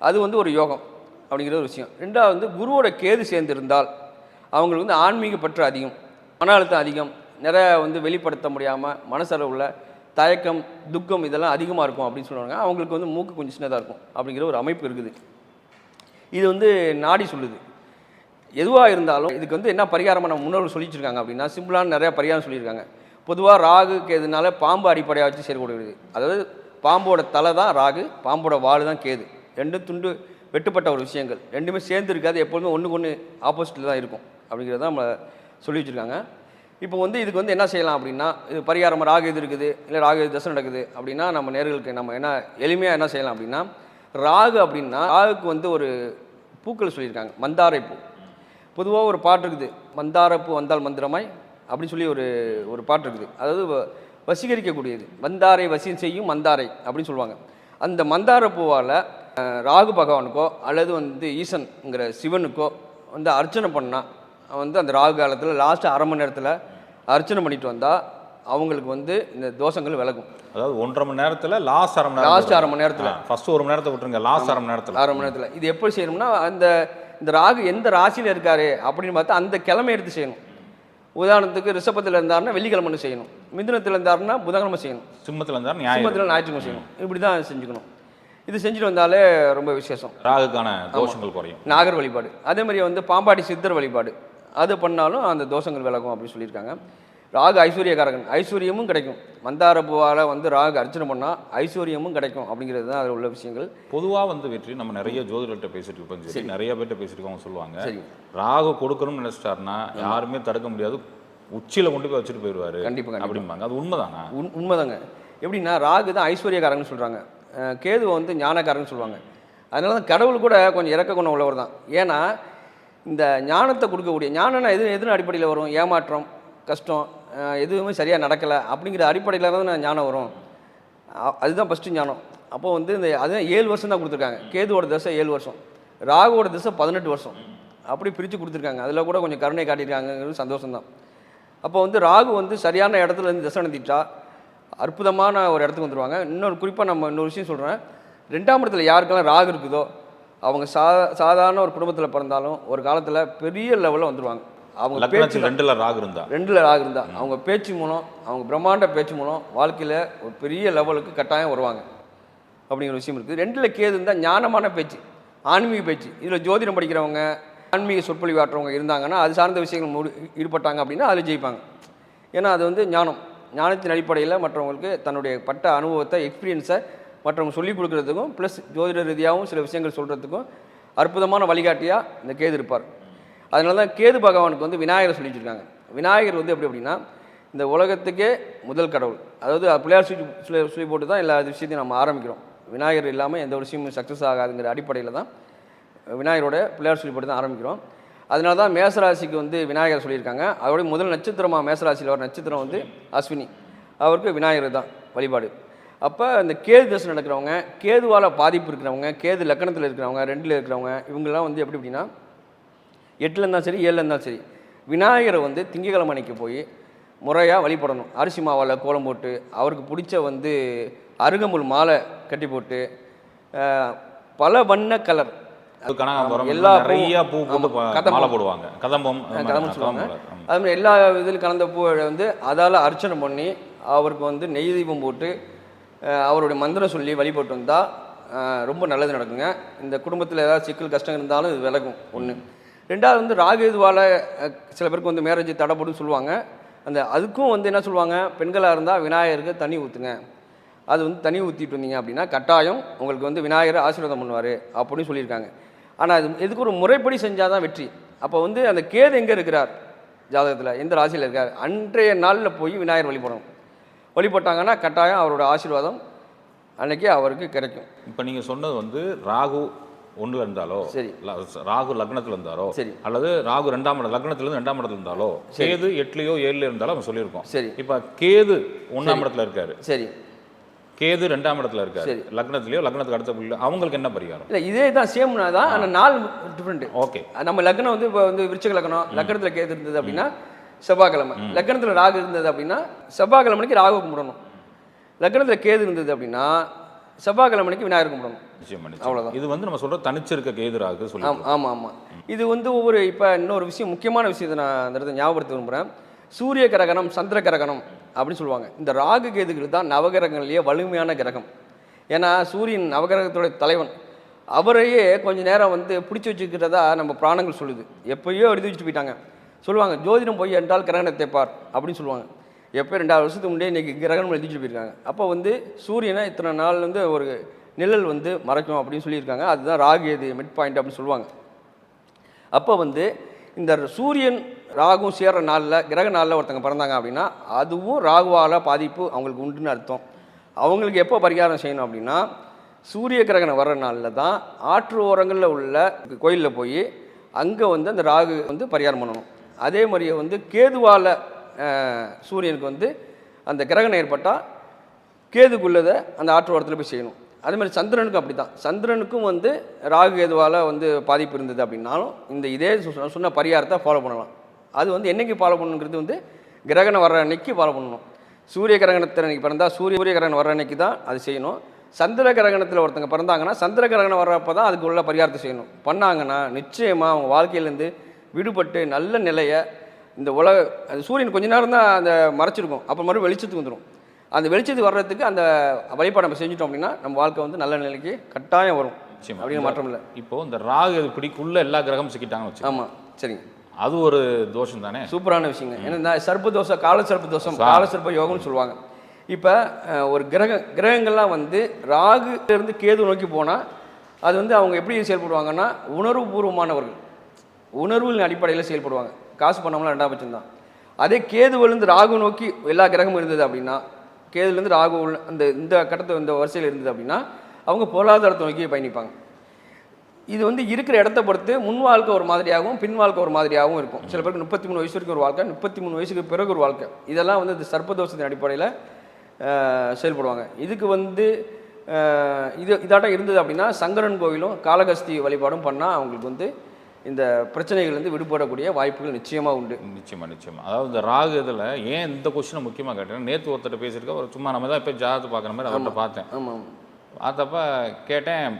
அது வந்து ஒரு யோகம் அப்படிங்கிற ஒரு விஷயம். ரெண்டாவது வந்து குருவோட கேது சேர்ந்திருந்தால் அவங்களுக்கு வந்து ஆன்மீக பற்று அதிகம் மன அழுத்தம் அதிகம் நிறைய வந்து வெளிப்படுத்த முடியாமல் மனசளவில் தயக்கம் துக்கம் இதெல்லாம் அதிகமாக இருக்கும் அப்படின்னு சொல்லுவாங்க. அவங்களுக்கு வந்து மூக்கு கொஞ்சம் சின்னதாக இருக்கும் அப்படிங்கிற ஒரு அமைப்பு இருக்குது. இது வந்து நாடி சொல்லுது. எதுவாக இருந்தாலும் இதுக்கு வந்து என்ன பரிகாரமாக நம்ம முன்னோர்கள் சொல்லி வச்சிருக்காங்க அப்படின்னா சிம்பிளான நிறையா பரிகாரம் சொல்லியிருக்காங்க. பொதுவாக ராகு கேதுனால பாம்பு அடிப்படையாக வச்சு செயல்படுகிறது அதாவது பாம்போட தலை தான் ராகு பாம்போட வால் தான் கேது. ரெண்டும் துண்டு வெட்டுப்பட்ட ஒரு விஷயங்கள். ரெண்டுமே சேர்ந்து இருக்காது எப்பொழுதுமே ஒன்றுக்கு ஒன்று ஆப்போசிட்டில் தான் இருக்கும் அப்படிங்கிறத நம்ம சொல்லி வச்சுருக்காங்க. இப்போ வந்து இதுக்கு வந்து என்ன செய்யலாம் அப்படின்னா இது பரிகாரம் ராகு இது இருக்குது இல்லை ராகு இது தசை நடக்குது அப்படின்னா நம்ம நேர்களுக்கு நம்ம என்ன எளிமையாக என்ன செய்யலாம் அப்படின்னா ராகு அப்படின்னா ராகுக்கு வந்து ஒரு பூக்கள் சொல்லியிருக்காங்க மந்தாரை பூ பொதுவாக ஒரு பாட்டு இருக்குது மந்தாரப்பூ வந்தால் மந்திரமாய் அப்படின்னு சொல்லி ஒரு ஒரு பாட்டு இருக்குது. அதாவது வ- வசீகரிக்கக்கூடியது மந்தாரை வசியம் செய்யும் மந்தாரை அப்படின்னு சொல்லுவாங்க. அந்த மந்தார பூவால் ராகு பகவானுக்கோ அல்லது வந்து ஈசன்ங்கிற சிவனுக்கோ வந்து அர்ச்சனை பண்ணால் வந்து அந்த ராகு காலத்தில் லாஸ்ட் அரை மணி நேரத்தில் அர்ச்சனை பண்ணிட்டு வந்தால் அவங்களுக்கு வந்து இந்த தோஷங்கள் விலகும். அதாவது ஒன்றரை மணி நேரத்துல லாஸ்ட் அரை மணி நேரம் லாஸ்ட் அரை மணி நேரத்தில். ஃபர்ஸ்ட் ஒரு மணி நேரத்தை விட்டுருங்க லாஸ்ட் அரை மணி நேரத்துல. அரை மணி நேரத்தில். இது எப்படி செய்யணும்னா அந்த இந்த ராகு எந்த ராசியில் இருக்காரு அப்படின்னு பார்த்தா அந்த கிழமை எடுத்து செய்யணும். உதாரணத்துக்கு ரிஷபத்தில் இருந்தாருன்னா வெள்ளிக்கிழமை செய்யணும். மிதுனத்தில் இருந்தாருன்னா புதன்கிழமை செய்யணும். சிம்மத்துல இருந்தா நியாயம் சிம்மத்தில் ஞாயிற்றுக்கிழமை செய்யணும். இப்படி தான் செஞ்சுக்கணும். இது செஞ்சுட்டு வந்தாலே ரொம்ப விசேஷம். ராகுக்கான தோஷங்கள் குறையும். நாகர் வழிபாடு. அதே மாதிரி வந்து பாம்பாடி சித்தர் வழிபாடு. அது பண்ணாலும் அந்த தோஷங்கள் விலகும் அப்படின்னு சொல்லியிருக்காங்க. ராகு ஐஸ்வர்யகாரகன் ஐஸ்வர்யமும் கிடைக்கும். மந்தார பூவால் வந்து ராகு அர்ச்சனை பண்ணால் ஐஸ்வர்யமும் கிடைக்கும் அப்படிங்கிறது தான் அதில் உள்ள விஷயங்கள். பொதுவா வந்து வெற்றி நம்ம நிறைய ஜோதிடர்கிட்ட பேசிட்டு இருப்போம் சரி. நிறைய பேர்கிட்ட பேசிட்டு சொல்லுவாங்க. சரி. ராகு கொடுக்கணும்னு நினைச்சிட்டாருன்னா யாருமே தடுக்க முடியாது. உச்சியில கொண்டு போய் வச்சுட்டு போயிடுவாரு கண்டிப்பாக கண்டிப்பாக அப்படிம்பாங்க. அது உண்மைதானா? உண் உண்மைதாங்க. எப்படின்னா ராகு தான் ஐஸ்வர்யக்காரங்கன்னு சொல்கிறாங்க கேதுவை வந்து ஞானக்காரன்னு சொல்லுவாங்க. அதனால தான் கடவுள் கூட கொஞ்சம் இறக்க குணம் உள்ளவர் தான். ஏன்னா இந்த ஞானத்தை கொடுக்கக்கூடிய ஞானம்னா எது எதுன்னு அடிப்படையில் வரும்? ஏமாற்றம் கஷ்டம் எதுவுமே சரியாக நடக்கலை அப்படிங்கிற அடிப்படையில் தான் ஞானம் வரும். அதுதான் ஃபஸ்ட்டு ஞானம். அப்போ வந்து இந்த அதுதான் ஏழு வருஷம் தான் கொடுத்துருக்காங்க. கேதுவோட தசை ஏழு வருஷம். ராகுவோட தசை பதினெட்டு வருஷம். அப்படி பிரித்து கொடுத்துருக்காங்க. அதில் கூட கொஞ்சம் கருணை காட்டியிருக்காங்கிறது சந்தோஷம்தான். அப்போ வந்து ராகு வந்து சரியான இடத்துல இருந்து திசை நடத்திட்டா அற்புதமான ஒரு இடத்துக்கு வந்துடுவாங்க இன்னொரு குறிப்பாக நம்ம இன்னொரு விஷயம் சொல்கிறேன் ரெண்டாம் இடத்துல யாருக்கெல்லாம் ராகு இருக்குதோ அவங்க சா சாதாரண ஒரு குடும்பத்தில் பிறந்தாலும் ஒரு காலத்தில் பெரிய லெவலில் வந்துருவாங்க. அவங்க பேச்சு ரெண்டுல ராகு இருந்தா. ரெண்டில் ராகு இருந்தா. அவங்க பேச்சு மூலம் அவங்க பிரம்மாண்ட பேச்சு மூலம் வாழ்க்கையில் ஒரு பெரிய லெவலுக்கு கட்டாயம் வருவாங்க. அப்படிங்கிற விஷயம் இருக்குது ரெண்டில் கேது இருந்தால் ஞானமான பேச்சு ஆன்மீக பேச்சு. இதில் ஜோதிடம் படிக்கிறவங்க ஆன்மீக சொற்பொழிவு ஆற்றுறவங்க இருந்தாங்கன்னா அது சார்ந்த விஷயங்கள் ஈடுபட்டாங்க அப்படின்னா அதில் ஜெயிப்பாங்க. ஏன்னா அது வந்து ஞானம். ஞானத்தின் அடிப்படையில் மற்றவங்களுக்கு தன்னுடைய பட்ட அனுபவத்தை எக்ஸ்பீரியன்ஸை மற்றவங்க சொல்லிக் கொடுக்குறதுக்கும் ப்ளஸ் ஜோதிட ரீதியாகவும் சில விஷயங்கள் சொல்கிறதுக்கும் அற்புதமான வழிகாட்டியாக இந்த கேது இருப்பார். அதனால தான் கேது பகவானுக்கு வந்து விநாயகரை சொல்லி வச்சிருக்காங்க விநாயகர் வந்து எப்படி அப்படின்னா இந்த உலகத்துக்கே முதல் கடவுள். அதாவது பிள்ளையார் சொல்லி சொல்லி சொல்லி போட்டு தான் எல்லா விஷயத்தையும் நம்ம ஆரம்பிக்கிறோம். விநாயகர் இல்லாமல் எந்த ஒரு விஷயமும் சக்ஸஸ் ஆகாதுங்கிற அடிப்படையில் தான் விநாயகரோட பிள்ளையார் சொல்லி போட்டு தான் ஆரம்பிக்கிறோம். அதனால தான் மேசராசிக்கு வந்து விநாயகர் சொல்லியிருக்காங்க. அவருடைய முதல் நட்சத்திரமாக மேசராசியில் வர நட்சத்திரம் வந்து அஸ்வினி. அவருக்கு விநாயகர் தான் வழிபாடு. அப்போ இந்த கேது தசை நடக்கிறவங்க கேதுவால் பாதிப்பு இருக்கிறவங்க கேது லக்கணத்தில் இருக்கிறவங்க ரெண்டில் இருக்கிறவங்க இவங்கெல்லாம் வந்து எப்படி அப்படின்னா எட்டில் இருந்தாலும் சரி ஏழில் இருந்தாலும் சரி விநாயகரை வந்து திங்கக்கிழமை அன்னைக்கு போய் முறையாக வழிபடணும். அரிசி மாவால் கோலம் போட்டு அவருக்கு பிடிச்ச வந்து அருகம்புல் மாலை கட்டி போட்டு பல வண்ண கலர். எல்லா நிறைய பூ. மாலை போடுவாங்க. கதம்பம் கதம்பம் சொல்லுவாங்க. அது மாதிரி எல்லா இதில் கலந்த பூவை வந்து அதால் அர்ச்சனை பண்ணி அவருக்கு வந்து நெய் தீபம் போட்டு அவருடைய மந்திரம் சொல்லி வழிபட்டு வந்தால் ரொம்ப நல்லது நடக்குங்க. இந்த குடும்பத்தில் ஏதாவது சிக்கல் கஷ்டம் இருந்தாலும் இது விலகும் ஒன்று ரெண்டாவது வந்து ராகேதுவால் சில பேருக்கு வந்து மேரேஜ் தடைப்படும் சொல்லுவாங்க. அந்த அதுக்கும் வந்து என்ன சொல்லுவாங்க? பெண்களாக இருந்தால் விநாயகருக்கு தண்ணி ஊற்றுங்க அது வந்து தண்ணி ஊற்றிட்டு வந்தீங்க அப்படின்னா கட்டாயம் உங்களுக்கு வந்து விநாயகர் ஆசீர்வாதம் பண்ணுவார் அப்படின்னு சொல்லியிருக்காங்க. ஆனால் அது எதுக்கு ஒரு முறைப்படி செஞ்சால் தான் வெற்றி. அப்போ வந்து அந்த கேது எங்கே இருக்கிறார்? ஜாதகத்தில் எந்த ராசியில் இருக்கார்? அன்றைய நாளில் போய் விநாயகர் வழிபடணும். வழிபட்டாங்கன்னா கட்டாயம் அவரோட ஆசீர்வாதம் அன்னைக்கு அவருக்கு கிடைக்கும். இப்ப நீங்க சொன்னது வந்து ராகு ஒண்ணுல இருந்தாலோ சரி. ராகு லக்னத்துல இருந்தாலோ சரி. அல்லது ராகு ரெண்டாம் இடம் லக்னத்துல இருந்து ரெண்டாம் இடத்துல இருந்தாலோ கேது எட்டுலயோ ஏழுல இருந்தாலும் நம்ம சொல்லியிருக்கோம். சரி. இப்ப கேது ஒண்ணாம் இடத்துல இருக்காரு. சரி. கேது ரெண்டாம் இடத்துல இருக்காரு. சரி. லக்னத்திலயோ லக்னத்துக்கு அடுத்த புள்ளியோ அவங்களுக்கு என்ன பரிகாரம்? இல்லை இதே தான் சேம்னா தான் ஆனால் நாள் டிஃப்ரெண்ட்டு ஓகே. நம்ம லக்னம் வந்து இப்போ வந்து விருச்சிக லக்னம் லக்னத்தில் கேது இருந்தது அப்படின்னா செவ்வாய்க்கிழமை. லக்னத்தில் ராகு இருந்தது அப்படின்னா செவ்வாய்க்கிழமைக்கு ராகு கும்பிடணும். லக்னத்தில் கேது இருந்தது அப்படின்னா செவ்வாய்க்கிழமைக்கு விநாயகர் கும்பிடணும். நிச்சயம் அவ்வளவுதான். இது வந்து நம்ம சொல்ற தனிச்சிருக்க கேது ராகு சொல்லி ஆம் ஆமாம் ஆமாம் இது வந்து ஒவ்வொரு இப்போ இன்னொரு விஷயம் முக்கியமான விஷயத்தை நான் அந்த இடத்துல ஞாபகப்படுத்த விரும்புகிறேன் சூரிய கிரகணம் சந்திர கிரகணம் அப்படின்னு சொல்லுவாங்க. இந்த ராகு கேதுகள் தான் நவகிரகங்கள்லேயே வலிமையான கிரகம். ஏன்னா சூரியன் நவகிரகத்தோட தலைவன். அவரையே கொஞ்ச நேரம் வந்து பிடிச்சி வச்சுக்கிறதா நம்ம புராணங்கள் சொல்லுது. எப்பயோ எழுதி வச்சுட்டு போயிட்டாங்க. சொல்லுவாங்க ஜோதிடம் பொய் என்றால் கிரகணத்தை பார் அப்படின்னு சொல்லுவாங்க. எப்போ ரெண்டாவது வருஷத்துக்கு முன்னே இன்றைக்கி கிரகணம் எழுதி போயிருக்காங்க. அப்போ வந்து சூரியனை இத்தனை நாள் வந்து ஒரு நிழல் வந்து மறைக்கும் அப்படின்னு சொல்லியிருக்காங்க. அதுதான் ராகு எது மிட் பாயிண்ட் அப்படின்னு சொல்லுவாங்க. அப்போ வந்து இந்த சூரியன் ராகும் சேர்ற நாளில் கிரக நாளில் ஒருத்தங்க பிறந்தாங்க அப்படின்னா அதுவும் ராகுவால் பாதிப்பு அவங்களுக்கு உண்டுன்னு அர்த்தம். அவங்களுக்கு எப்போ பரிகாரம் செய்யணும் அப்படின்னா சூரிய கிரகணம் வர்ற நாளில் தான் ஆற்று ஓரங்களில் உள்ள கோயிலில் போய் அங்கே வந்து அந்த ராகு வந்து பரிகாரம் பண்ணணும். அதே மாதிரியே வந்து கேதுவால் சூரியனுக்கு வந்து அந்த கிரகணம் ஏற்பட்டால் கேதுக்குள்ளதை அந்த ஆற்று ஓரத்தில் போய் செய்யணும். அதே மாதிரி சந்திரனுக்கும் அப்படி தான் சந்திரனுக்கும் வந்து ராகு எதுவால் வந்து பாதிப்பு இருந்தது அப்படின்னாலும் இந்த இதே சொன்ன பரிகாரத்தை ஃபாலோ பண்ணலாம். அது வந்து என்னைக்கு ஃபாலோ பண்ணணுங்கிறது வந்து கிரகணம் வர்ற அன்னைக்கு ஃபாலோ பண்ணணும். சூரிய கிரகணத்தில் அன்றைக்கி பிறந்தால் சூரிய சூரிய கிரகணம் வர்ற அன்னைக்கு தான் அது செய்யணும். சந்திர கிரகணத்தில் ஒருத்தங்க பிறந்தாங்கன்னா சந்திர கிரகணம் வர்றப்ப தான் அதுக்கு உள்ள பரிகாரத்தை செய்யணும். பண்ணாங்கன்னா நிச்சயமாக அவங்க வாழ்க்கையிலேருந்து விடுபட்டு நல்ல நிலையை இந்த உலக அது சூரியன் கொஞ்ச நேரம் தான் அந்த மறைச்சிருக்கும். அப்புறம் மறுபடியும் வெளிச்சத்துக்கு வந்துடும் அந்த வெளிச்சத்துக்கு வர்றதுக்கு அந்த வழிபாடு நம்ம செஞ்சுட்டோம் அப்படின்னா நம்ம வாழ்க்கை வந்து நல்ல நிலைக்கு கட்டாயம் வரும். அப்படிங்கிற மாற்றம் இல்லை. இப்போ இந்த ராகு பிடிக்குள்ள எல்லா கிரகமும் சிக்கிட்டாங்கன்னு வச்சு ஆமாம் சரிங்க. அது ஒரு தோஷம் தானே? சூப்பரான விஷயங்க. ஏன்னா சர்ப்ப தோசை கால சர்ப்ப தோஷம் கால சர்ப்ப யோகம்னு சொல்லுவாங்க. இப்போ ஒரு கிரக கிரகங்கள்லாம் வந்து ராகு இருந்து கேது நோக்கி போனால் அது வந்து அவங்க எப்படி செயல்படுவாங்கன்னா உணர்வுபூர்வமானவர்கள் உணர்வுகளின் அடிப்படையில் செயல்படுவாங்க. காசு பண்ணவங்களாம் ரெண்டாம் பட்சம் தான். அதே கேதுவிலேருந்து ராகு நோக்கி எல்லா கிரகமும் இருந்தது அப்படின்னா கேதுலேருந்து ராகு அந்த இந்த கட்டத்தை இந்த வரிசையில் இருந்தது அப்படின்னா அவங்க பொருளாதாரத்தை நோக்கி பயணிப்பாங்க. இது வந்து இருக்கிற இடத்த பொறுத்து முன் வாழ்க்கை ஒரு மாதிரியாகவும் பின் வாழ்க்கை ஒரு மாதிரியாகவும் இருக்கும். சில பேருக்கு முப்பத்தி மூணு வயசு வரைக்கும் ஒரு வாழ்க்கை முப்பத்தி மூணு வயசுக்கு பிறகு ஒரு வாழ்க்கை. இதெல்லாம் வந்து இந்த சர்ப்பதோஷத்தின் அடிப்படையில் செயல்படுவாங்க. இதுக்கு வந்து இது இதாட்டம் இருந்தது அப்படின்னா சங்கரன் கோவிலும் காளகஸ்தி வழிபாடும் பண்ணால் அவங்களுக்கு வந்து இந்த பிரச்சனைகள்லேருந்து விடுபடக்கூடிய வாய்ப்புகள் நிச்சயமாக உண்டு. நிச்சயமா நிச்சயமா. அதாவது இந்த ராகு இதில் ஏன் இந்த கொஸ்டினை முக்கியமாக கேட்டேன் நேற்று ஒருத்தர் பேசியிருக்க ஒரு சும்மா நம்ம தான் இப்போ ஜாதகத்தை பார்க்குற மாதிரி அவர்கிட்ட பார்த்தேன். ஆமாம் பார்த்தப்ப கேட்டேன்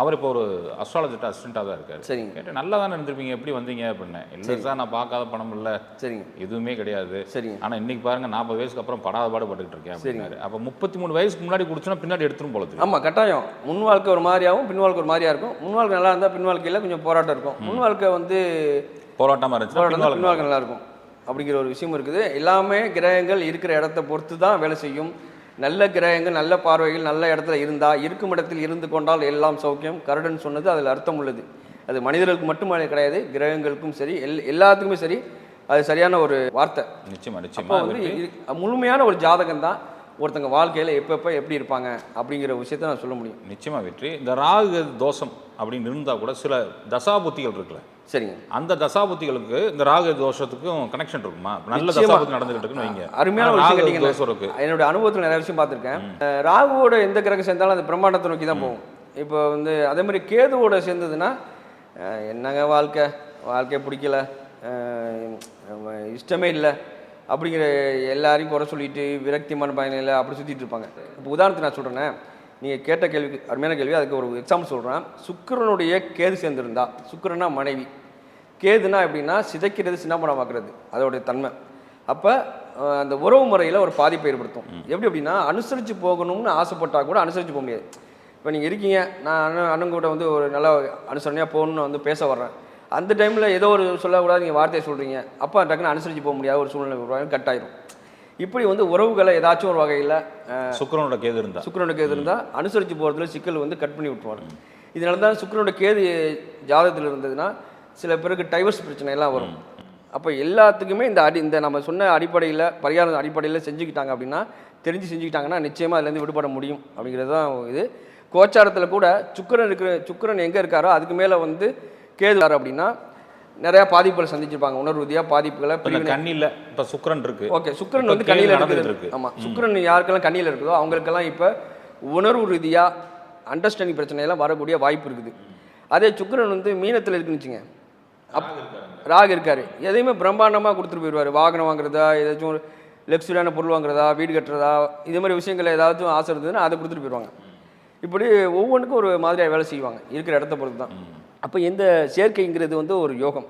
அவர் இப்போ ஒரு அஸ்ட்ராலஜிட்ட அசிஸ்டண்ட்டாக தான் இருக்காரு. சரிங்க. கேட்டேன் நல்லா தானே இருந்திருப்பீங்க? எப்படி வந்தீங்க? அப்படின்னேன் இல்லை சார் நான் பார்க்காத பணம் இல்லை. சரிங்க. எதுவுமே கிடையாது. சரிங்க. ஆனால் இன்னைக்கு பாருங்க நாற்பது வயசுக்கு அப்புறம் படாத பாடுபட்டுக்கிட்டு இருக்கேன் அப்படின்னாரு. அப்போ முப்பத்தி மூணு வயசுக்கு முன்னாடி குடிச்சோன்னா பின்னாடி எடுத்துரும் போல. ஆமாம் கட்டாயம். முன் வாழ்க்கை ஒரு மாதிரியாகவும் பின் வாழ்க்கை ஒரு மாதிரியா இருக்கும். முன் வாழ்க்கை நல்லா இருந்தால் பின் வாழ்க்கையில் கொஞ்சம் போராட்டம் இருக்கும். முன் வாழ்க்கை வந்து போராட்டமா இருந்துச்சுன்னா போராட்டம் பின்வாங்க. பின் வாழ்க்கை நல்லா இருக்கும். அப்படிங்கிற ஒரு விஷயம் இருக்குது. எல்லாமே கிரகங்கள் இருக்கிற இடத்த பொறுத்து தான் வேலை செய்யும். நல்ல கிரகங்கள் நல்ல பார்வைகள் நல்ல இடத்துல இருந்தால் இருக்கும் இடத்தில் இருந்து கொண்டால் எல்லாம் சௌக்கியம். கருடன் சொன்னது அதில் அர்த்தம் உள்ளது. அது மனிதர்களுக்கு மட்டுமே கிடையாது கிரகங்களுக்கும் சரி எல் எல்லாத்துக்குமே சரி அது சரியான ஒரு வார்த்தை. நிச்சயமா அப்போ நிச்சயமா வந்து முழுமையான ஒரு ஜாதகம் தான் ஒருத்தங்க வாழ்க்கையில் எப்பப்போ எப்படி இருப்பாங்க அப்படிங்கிற விஷயத்தை நான் சொல்ல முடியும். நிச்சயமா வெற்றி. இந்த ராகு தோஷம் அப்படின்னு இருந்தா கூட சில தசாபுத்திகள் இருக்குல்ல. சரிங்க. அந்த தசாபுத்திகளுக்கு இந்த ராகு தோஷத்துக்கும் கனெக்ஷன் இருக்குமா? நல்ல. தசாபுத்தி நடந்துகிட்டு இருக்குன்னு வைங்க. அருமையான விஷயம் ராகு கேட்டீங்கன்னா தோஷம் இருக்கு. என்னோட அனுபவத்தில் நிறைய விஷயம் பார்த்துருக்கேன். ராகுவோட எந்த கிரகம் சேர்ந்தாலும் அந்த பிரம்மாண்டத்தை நோக்கி தான் போகும். இப்போ வந்து அதே மாதிரி கேதுவோட சேர்ந்ததுன்னா என்னங்க வாழ்க்கை? வாழ்க்கை பிடிக்கல. இஷ்டமே இல்லை. அப்படிங்கிற எல்லாரையும் குறை சொல்லிட்டு விரக்தி மனப்பான்மையில் அப்படி சுற்றிட்டு இருப்பாங்க. இப்போ உதாரணத்துக்கு நான் சொல்கிறேன்னே நீங்கள் கேட்ட கேள்வி அருமையான கேள்வி. அதுக்கு ஒரு எக்ஸாம்பிள் சொல்கிறேன் சுக்கிரனுடைய கேது சேர்ந்திருந்தா சுக்கிரனா மனைவி. கேதுனா எப்படின்னா சிதைக்கிறது சின்னப்படமாக்குறது அதோடைய தன்மை. அப்போ அந்த உறவு முறையில் ஒரு பாதிப்பை ஏற்படுத்தும். எப்படி அப்படின்னா அனுசரித்து போகணும்னு ஆசைப்பட்டால் கூட அனுசரித்து போக முடியாது. இப்போ நீங்கள் இருக்கீங்க நான் அண்ணன் அண்ணன் கூட வந்து ஒரு நல்ல அனுசரணையாக போகணுன்னு வந்து பேச வர்றேன். அந்த டைமில் ஏதோ ஒரு சொல்லக்கூடாது நீங்கள் வார்த்தையை சொல்கிறீங்க அப்போ டக்குன்னு அனுசரித்து போக முடியாத ஒரு சூழ்நிலை கட் ஆயிரும் இப்படி வந்து உறவுகளை ஏதாச்சும் ஒரு வகையில் சுக்கிரனோட கேது இருந்தா. சுக்கிரனோட கேது இருந்தால் அனுசரித்து போகிறதுல சிக்கல் வந்து கட் பண்ணி விட்டுருவாங்க. இதனால தான் சுக்கிரனோட கேது ஜாதகத்தில் இருந்ததுன்னா சில பேருக்கு டைவர்ஸ் பிரச்சனை எல்லாம் வரும். அப்போ எல்லாத்துக்குமே இந்த அடி இந்த நம்ம சொன்ன அடிப்படையில் பரிகாரம் அடிப்படையில் செஞ்சுக்கிட்டாங்க அப்படின்னா தெரிஞ்சு செஞ்சுக்கிட்டாங்கன்னா நிச்சயமாக அதுலேருந்து விடுபட முடியும் அப்படிங்கிறது தான் இது. கோச்சாரத்தில் கூட சுக்கிரன் இருக்கிற சுக்கிரன் எங்கே இருக்காரோ அதுக்கு மேலே வந்து கேது அப்படின்னா நிறையா பாதிப்புகளை சந்திச்சிருப்பாங்க. உணர்வு ரீதியாக பாதிப்புகளை கண்ணில இப்ப சுக்கிரன் இருக்கு. ஓகே சுக்கிரன் வந்து கண்ணியில் இருக்கு. ஆமாம் சுக்கிரன் யாருக்கெல்லாம் கண்ணியில் இருக்குதோ அவங்களுக்கெல்லாம் இப்போ உணர்வு ரீதியாக அண்டர்ஸ்டாண்டிங் பிரச்சனையெல்லாம் வரக்கூடிய வாய்ப்பு இருக்குது. அதே சுக்கிரன் வந்து மீனத்தில் இருக்குன்னு வச்சுங்க. அப் ராகு இருக்காரு. எதையுமே பிரம்மாண்டமாக கொடுத்துட்டு போயிடுவார் வாகனம் வாங்குறதா ஏதாச்சும் லக்ஸுரியான பொருள் வாங்குறதா வீடு கட்டுறதா இது மாதிரி விஷயங்கள் ஏதாச்சும் ஆசை இருந்ததுன்னா அதை கொடுத்துட்டு போயிடுவாங்க இப்படி ஒவ்வொன்றுக்கும் ஒரு மாதிரியாக வேலை செய்வாங்க. இருக்கிற இடத்த பொறுத்து தான் அப்போ எந்த சேர்க்கைங்கிறது வந்து ஒரு யோகம்.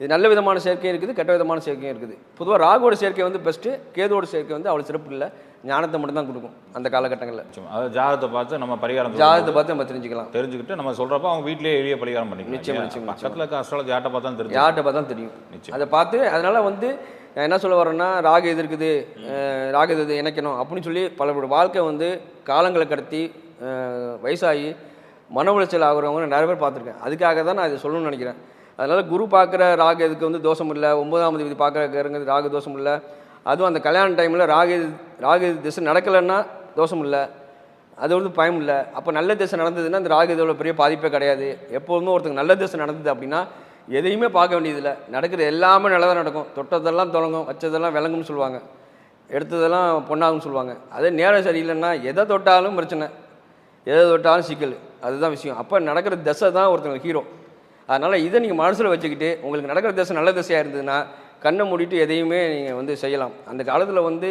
இது நல்ல விதமான சேர்க்கையும் இருக்குது கெட்ட விதமான சேர்க்கையும் இருக்குது. பொதுவாக ராகுவோட சேர்க்கை வந்து பெஸ்ட்டு கேதுவோட சேர்க்கை வந்து அவ்வளோ சிறப்பு இல்லை. ஞானத்தை மட்டும் தான் கொடுக்கும் அந்த காலகட்டங்களில். அதாவது ஜாதகத்தை பார்த்து நம்ம பரிகாரம் ஜாதகத்தை பார்த்து நம்ம தெரிஞ்சுக்கலாம். தெரிஞ்சுக்கிட்டு நம்ம சொல்றப்ப அவங்க வீட்லயே எளிய பரிகாரம் பண்ணிக்கலாம் நிச்சயமா? நிச்சயமா, பக்கத்துல அஸ்ட்ராலஜி யார்ட்ட பார்த்தா தெரிஞ்சு யார்கிட்ட பார்த்தா தெரியும். நிச்சயம். அதை பார்த்து அதனால வந்து நான் என்ன சொல்ல வரேன்னா ராகு எது இருக்குது ராகு எது இணைக்கணும் அப்படின்னு சொல்லி பல வாழ்க்கை வந்து காலங்களை கடத்தி வயசாகி மன உளைச்சல் ஆகுறவங்க நிறைய பேர் பார்த்துருக்கேன். அதுக்காக தான் நான் இதை சொல்லணும்னு நினைக்கிறேன். அதனால் குரு பார்க்குற ராகு இதுக்கு வந்து தோஷம் இல்லை ஒன்பதாம் தேதி பார்க்குறங்கிறது ராகு தோஷம் இல்லை. அதுவும் அந்த கல்யாண டைமில் ராகு ராகு திசை நடக்கலைன்னா தோஷம் இல்லை. அது வந்து பயம் இல்லை. அப்போ நல்ல திசை நடந்ததுன்னா அந்த ராகு இதோட பெரிய பாதிப்பே கிடையாது. எப்போதுமே ஒருத்தங்க நல்ல திசை நடந்தது அப்படின்னா எதையுமே பார்க்க வேண்டியதில்லை. நடக்கிற எல்லாமே நல்லதாக நடக்கும். தொட்டதெல்லாம் தொடங்கும் வச்சதெல்லாம் விளங்கும்னு சொல்லுவாங்க. எடுத்ததெல்லாம் பொண்ணாகும்னு சொல்லுவாங்க. அதே நேரம் சரியில்லைன்னா எதை தொட்டாலும் பிரச்சனை. எதை தொட்டாலும் சிக்கல். அதுதான் விஷயம். அப்போ நடக்கிற தசை தான் ஒருத்தங்க ஹீரோ அதனால் இதை நீங்கள் மனசில் வச்சுக்கிட்டு உங்களுக்கு நடக்கிற தசை நல்ல தசையாக இருந்ததுன்னா கண்ணை மூடிட்டு எதையுமே நீங்கள் வந்து செய்யலாம். அந்த காலத்தில் வந்து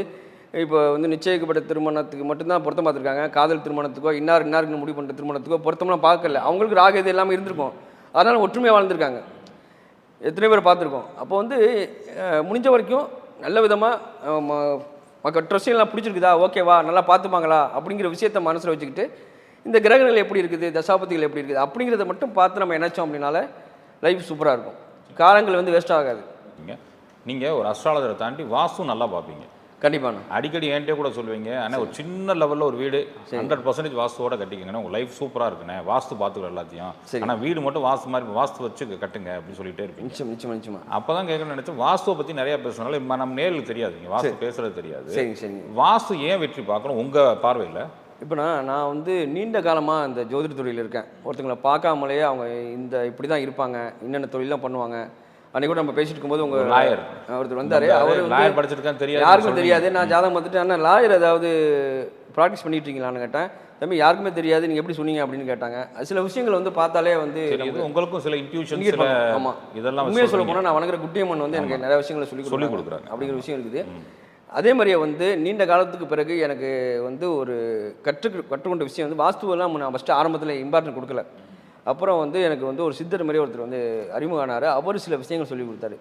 இப்போ வந்து நிச்சயிக்கப்பட்ட திருமணத்துக்கு மட்டும்தான் பொருத்தம் பார்த்துருக்காங்க காதல் திருமணத்துக்கோ இன்னார் இன்னாருக்கு முடிவு பண்ணுற திருமணத்துக்கோ பொருத்தம்லாம் பார்க்கல. அவங்களுக்கு ராக இது எல்லாமே இருந்திருக்கும். அதனால் ஒற்றுமையாக வாழ்ந்திருக்காங்க. எத்தனை பேர் பார்த்துருக்கோம். அப்போ வந்து முடிஞ்ச வரைக்கும் நல்ல விதமாக மக்கள் ட்ரெஸ்ஸிங்லாம் பிடிச்சிருக்குதா? ஓகேவா? நல்லா பார்த்துப்பாங்களா? அப்படிங்கிற விஷயத்த மனசில் வச்சுக்கிட்டு இந்த கிரகங்கள் எப்படி இருக்குது தசாபதிகள் எப்படி இருக்குது அப்படிங்கிறத மட்டும் பார்த்து நம்ம நினச்சோம் அப்படின்னால லைஃப் சூப்பராக இருக்கும். காலங்கள் வந்து வேஸ்ட் ஆகாது. நீங்கள் ஒரு அஸ்ட்ராலஜரை தாண்டி வாஸ்து நல்லா பார்ப்பீங்க. கண்டிப்பாண்ணா. அடிக்கடி என்கிட்ட கூட சொல்லுவீங்க ஆனால் ஒரு சின்ன லெவலில் ஒரு வீடு ஹண்ட்ரட் பர்சன்டேஜ் வாஸ்துவோட கட்டிக்கங்கன்னா உங்கள் லைஃப் சூப்பராக இருக்குண்ணே வாஸ்து பார்த்துக்கிற எல்லாத்தையும். ஆனால் வீடு மட்டும் வாஸ்து மாதிரி வாஸ்து வச்சு கட்டுங்க அப்படின்னு சொல்லிட்டே இருப்பீங்க. நிச்சயம் நிச்சயம் நிச்சயமா. அப்போ தான் கேட்கணும்னு நினச்சேன் வாஸ்துவை பற்றி நிறையா பேசுனால இப்போ நம்ம நேரில் தெரியாது வாஸ்து பேசுறது தெரியாது. வாஸ்து ஏன் வெற்றி பார்க்கணும் உங்கள் பார்வையில்? இப்போ நான் நான் வந்து நீண்ட காலமாக இந்த ஜோதிட துறையில் இருக்கேன். ஒருத்தங்களை பார்க்காமலேயே அவங்க இந்த இப்படி தான் இருப்பாங்க என்னென்ன தொழிலாம் பண்ணுவாங்க அன்னைக்கு கூட நம்ம பேசிட்டு இருக்கும்போது உங்கள் லாயர். ஒருத்தர் வந்தார். அவர் லாயர் படிச்சிருக்கான்னு தெரியாது யாருக்கும் தெரியாது. நான் ஜாதகம் பார்த்துட்டு அண்ணா லாயர் ஏதாவது ப்ராக்டிஸ் பண்ணிட்டு இருக்கீங்களான்னு கேட்டேன். தம்பி யாருக்குமே தெரியாது. நீங்கள் எப்படி சொன்னீங்க? அப்படின்னு கேட்டாங்க. சில விஷயங்கள் வந்து பார்த்தாலே வந்து உங்களுக்கும் சில இன்ட்யூஷன் Indicate சில பண்ணும். ஆமா. இதெல்லாம் உண்மையை சொல்ல. போனால் நான் வணங்குற குட்டியம்மன் வந்து எனக்கு நிறைய விஷயங்களை சொல்லி சொல்லி கொடுக்குறாங்க. அப்படிங்கிற விஷயம் இருக்குது. அதே மாதிரியே வந்து நீண்ட காலத்துக்கு பிறகு எனக்கு வந்து ஒரு கற்று கற்றுக்கொண்ட விஷயம் வந்து வாஸ்துவெல்லாம் நான் ஃபஸ்ட்டு ஆரம்பத்தில் இம்பார்ட்டன்ட் கொடுக்கல. அப்புறம் வந்து எனக்கு வந்து ஒரு சித்தர் மாதிரி ஒருத்தர் வந்து அறிமுகமானார். அவர் சில விஷயங்கள் சொல்லி கொடுத்தாரு.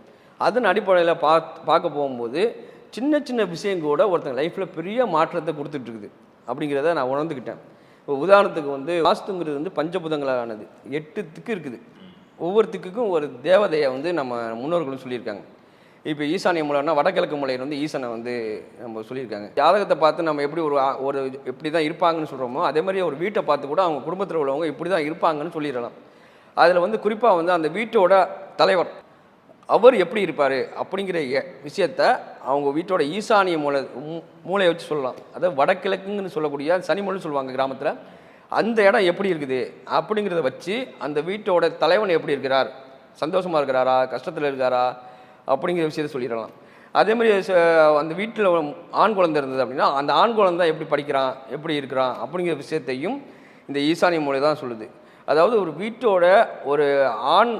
அதன் அடிப்படையில் பார்த்து பார்க்க போகும்போது சின்ன சின்ன விஷயம் கூட ஒருத்தங்க லைஃப்பில் பெரிய மாற்றத்தை கொடுத்துட்ருக்குது அப்படிங்கிறத நான் உணர்ந்துக்கிட்டேன் இப்போ உதாரணத்துக்கு வந்து வாஸ்துங்கிறது வந்து பஞ்சபுதங்களானது. எட்டு திக்கு இருக்குது. ஒவ்வொரு திக்குக்கும் ஒரு தேவதையை வந்து நம்ம முன்னோர்களும் சொல்லியிருக்காங்க. இப்போ ஈசானிய மூலம்னா வடகிழக்கு மூலையில் வந்து ஈசனை வந்து நம்ம சொல்லியிருக்காங்க. ஜாதகத்தை பார்த்து நம்ம எப்படி ஒரு ஒரு எப்படி தான் இருப்பாங்கன்னு சொல்கிறோமோ அதே மாதிரி ஒரு வீட்டை பார்த்து கூட அவங்க குடும்பத்தில் உள்ளவங்க இப்படி தான் இருப்பாங்கன்னு சொல்லிடலாம். அதில் வந்து குறிப்பாக வந்து அந்த வீட்டோட தலைவர் அவர் எப்படி இருப்பார் அப்படிங்கிற எ- விஷயத்த அவங்க வீட்டோட ஈசானிய மூலை மூ- மூலையை வச்சு சொல்லலாம். அதாவது வடகிழக்குங்கன்னு சொல்லக்கூடிய சனிமொழி சொல்லுவாங்க கிராமத்தில். அந்த இடம் எப்படி இருக்குது அப்படிங்கிறத வச்சு அந்த வீட்டோட தலைவன் எப்படி இருக்கிறார்? சந்தோஷமாக இருக்கிறாரா? கஷ்டத்தில் இருக்காரா? அப்படிங்கிற விஷயத்த சொல்லிடலாம். அதே மாதிரி ச- அந்த வீட்டில் ஆண் குழந்தை இருந்தது அப்படின்னா அந்த ஆண் குழந்தை எப்படி படிக்கிறான் எப்படி இருக்கிறான் அப்படிங்கிற விஷயத்தையும் இந்த ஈசானிய மொழி தான் சொல்லுது. அதாவது ஒரு வீட்டோட ஒரு ஆண்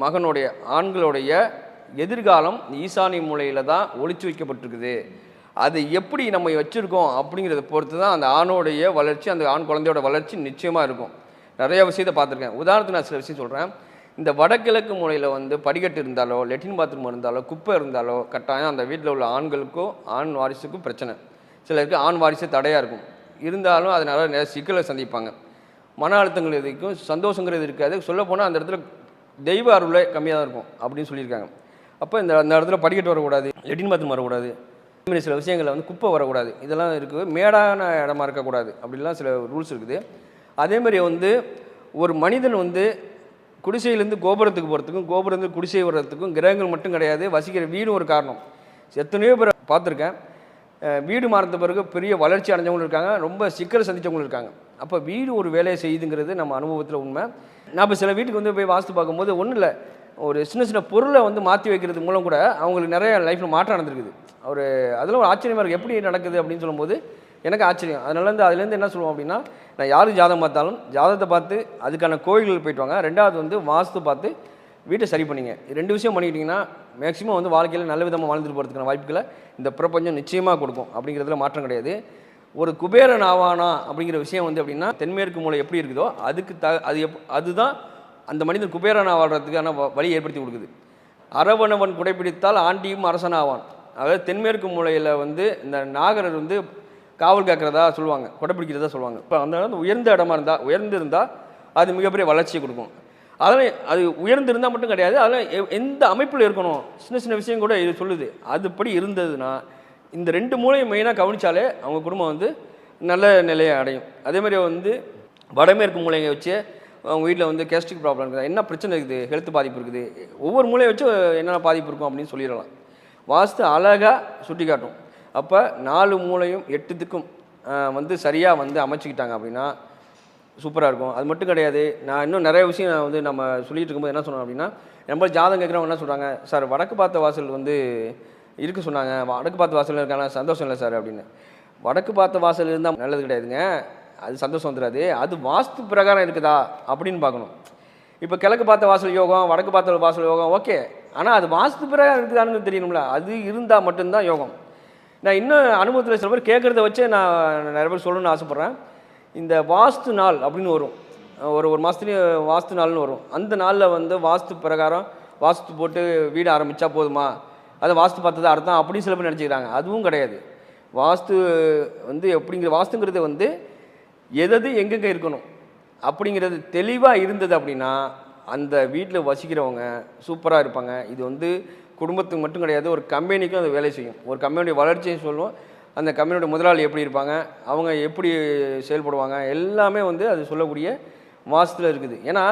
மகனுடைய ஆண்களுடைய எதிர்காலம் ஈசானிய மூலையில் தான் ஒழிச்சு வைக்கப்பட்டிருக்குது. அது எப்படி நம்ம வச்சுருக்கோம் அப்படிங்கிறத பொறுத்து தான் அந்த ஆணோடைய வளர்ச்சி அந்த ஆண் குழந்தையோட வளர்ச்சி நிச்சயமாக இருக்கும். நிறைய விஷயத்தை பார்த்துருக்கேன். உதாரணத்துக்கு நான் சில விஷயம் சொல்கிறேன் இந்த வடகிழக்கு மூலையில் வந்து படிக்கட்டு இருந்தாலோ லெட்டின் பாத்ரூம் இருந்தாலோ குப்பை இருந்தாலோ கட்டாயம் அந்த வீட்டில் உள்ள ஆண்களுக்கும் ஆண் வாரிசுக்கும் பிரச்சனை. சிலருக்கு ஆண் வாரிசு தடையாக இருக்கும். இருந்தாலும் அதனால் நிறைய சிக்கலை சந்திப்பாங்க. மன அழுத்தங்கள் எதுக்கும் சந்தோஷங்கிறது இருக்காது சொல்லப்போனால் அந்த இடத்துல தெய்வ அருளை கம்மியாக தான் இருக்கும் அப்படின்னு சொல்லியிருக்காங்க. அப்போ இந்த அந்த இடத்துல படிக்கட்டு வரக்கூடாது லெட்டின் பாத்ரூம் வரக்கூடாது. இந்த மாதிரி சில விஷயங்களில் வந்து குப்பை வரக்கூடாது. இதெல்லாம் இருக்குது மேடான இடமா இருக்கக்கூடாது. அப்படிலாம் சில ரூல்ஸ் இருக்குது. அதேமாதிரி வந்து ஒரு மனிதன் வந்து குடிசையிலேருந்து கோபுரத்துக்கு போகிறதுக்கும் கோபுரத்துக்கு குடிசை வர்றதுக்கும் கிரகங்கள் மட்டும் கிடையாது வசிக்கிற வீடும் ஒரு காரணம். எத்தனையோ பேர் பார்த்துருக்கேன். வீடு மாறின பிறகு பெரிய வளர்ச்சி அடைஞ்சவங்களும் இருக்காங்க ரொம்ப சிக்கல் சந்தித்தவங்களும் இருக்காங்க. அப்போ வீடு ஒரு வேலையை செய்யுதுங்கிறது நம்ம அனுபவத்தில் உண்மை. நான் இப்போ சில வீட்டுக்கு வந்து போய் வாஸ்து பார்க்கும்போது ஒன்றும் இல்லை. ஒரு சின்ன சின்ன பொருளை வந்து மாற்றி வைக்கிறது மூலம் கூட அவங்களுக்கு நிறைய லைஃப்பில் மாற்றம் நடந்திருக்குது. ஒரு அதில் ஒரு ஆச்சரியமாக இருக்குது எப்படி நடக்குது அப்படின்னு சொல்லும்போது எனக்கு ஆச்சரியம். அதனால வந்து அதுலேருந்து என்ன சொல்லுவோம் அப்படின்னா நான் யார் ஜாதகம் பார்த்தாலும் ஜாதகத்தை பார்த்து அதுக்கான கோயில்கள் போயிட்டு வாங்க. ரெண்டாவது வந்து வாஸ்து பார்த்து வீட்டை சரி பண்ணிங்க. ரெண்டு விஷயம் பண்ணிக்கிட்டிங்கன்னா மேக்ஸிமம் வந்து வாழ்க்கையில் நல்ல விதமாக வாழ்ந்துட்டு போகிறதுக்கான வாய்ப்புகளை இந்த பிரபஞ்சம் நிச்சயமாக கொடுக்கும் அப்படிங்கிறதுல மாற்றம் கிடையாது. ஒரு குபேரன் ஆவானா அப்படிங்கிற விஷயம் வந்து அப்படின்னா தென்மேற்கு மூலை எப்படி இருக்குதோ அதுக்கு த அது எப் அதுதான் அந்த மனிதன் குபேரன் ஆவாடுறதுக்கான வ- வழி ஏற்படுத்தி கொடுக்குது. அரவணவன் குடைப்பிடித்தால் ஆண்டியும் அரசன் ஆவான் அதாவது தென்மேற்கு மூலையில் வந்து இந்த நாகரர் வந்து காவல் காக்கிறதா சொல்லுவாங்க கொடைப்பிடிக்கிறதா சொல்லுவாங்க. இப்போ அந்த இடம் உயர்ந்த இடமா இருந்தால் உயர்ந்து இருந்தால் அது மிகப்பெரிய வளர்ச்சியை கொடுக்கும். அதெல்லாம் அது உயர்ந்திருந்தால் மட்டும் கிடையாது அதெல்லாம் எ- எந்த அமைப்பில் இருக்கணும் சின்ன சின்ன விஷயம் கூட இது சொல்லுது. அதுபடி இருந்ததுன்னா இந்த ரெண்டு மூலையும் மெயினாக கவனித்தாலே அவங்க குடும்பம் வந்து நல்ல நிலையை அடையும். அதேமாதிரி வந்து வடமேற்கு மூலையை வச்சு அவங்க வீட்டில் வந்து கேஸ்ட்ரிக் ப்ராப்ளம் இருக்குது. என்ன பிரச்சனை இருக்குது? ஹெல்த் பாதிப்பு இருக்குது. ஒவ்வொரு மூலையை வச்சு என்னென்ன பாதிப்பு இருக்கும் அப்படின்னு சொல்லிடலாம். வாஸ்து அழகாக சுட்டி காட்டும் அப்போ நாலு மூலையும் எட்டுத்துக்கும் வந்து சரியாக வந்து அமைச்சிக்கிட்டாங்க அப்படின்னா சூப்பராக இருக்கும். அது மட்டும் கிடையாது நான் இன்னும் நிறைய விஷயம் நான் வந்து நம்ம சொல்லிட்டு இருக்கும்போது என்ன சொன்னோம் அப்படின்னா நம்ம ஜாதகம் கேட்குறவங்க என்ன சொல்கிறாங்க சார் வடக்கு பார்த்த வாசல் வந்து இருக்க சொன்னாங்க. வடக்கு பார்த்த வாசல் இருக்கான? சந்தோஷம் இல்லை சார் அப்படின்னு. வடக்கு பார்த்த வாசல் இருந்தால் நல்லது கிடையாதுங்க. அது சந்தோஷம் வந்துடாது அது வாஸ்து பிரகாரம் இருக்குதா அப்படின்னு பார்க்கணும். இப்போ கிழக்கு பார்த்த வாசல் யோகம் வடக்கு பார்த்த வாசல் யோகம் ஓகே. ஆனால் அது வாஸ்து பிரகாரம் இருக்குதான்னு தெரியணும்ல அது இருந்தால் மட்டும்தான் யோகம். நான் இன்னும் அனுபவத்தில் சில பேர் கேட்குறத வச்சே நான் நிறைய பேர் சொல்லணும்னு ஆசைப்பட்றேன். இந்த வாஸ்து நாள் அப்படின்னு வரும். ஒரு ஒரு மாதத்துலேயும் வாஸ்து நாள்னு வரும். அந்த நாளில் வந்து வாஸ்து பிரகாரம் வாஸ்து போட்டு வீடு ஆரம்பித்தா போதுமா? அதை வாஸ்து பார்த்தது அர்த்தம் அப்படின்னு சில பேர் நினச்சிக்கிறாங்க. அதுவும் கிடையாது. வாஸ்து வந்து எப்படிங்கிற வாஸ்துங்கிறது வந்து எதது எங்கெங்கே இருக்கணும்? அப்படிங்கிறது தெளிவாக இருந்தது அப்படின்னா அந்த வீட்டில் வசிக்கிறவங்க சூப்பராக இருப்பாங்க. இது வந்து குடும்பத்துக்கு மட்டும் கிடையாது ஒரு கம்பெனிக்கும் அது வேலை செய்யும். ஒரு கம்பெனியுடைய வளர்ச்சியை சொல்லுவோம் அந்த கம்பெனியோட முதலாளி எப்படி இருப்பாங்க அவங்க எப்படி செயல்படுவாங்க எல்லாமே வந்து அது சொல்லக்கூடிய மாசத்தில் இருக்குது. ஏன்னா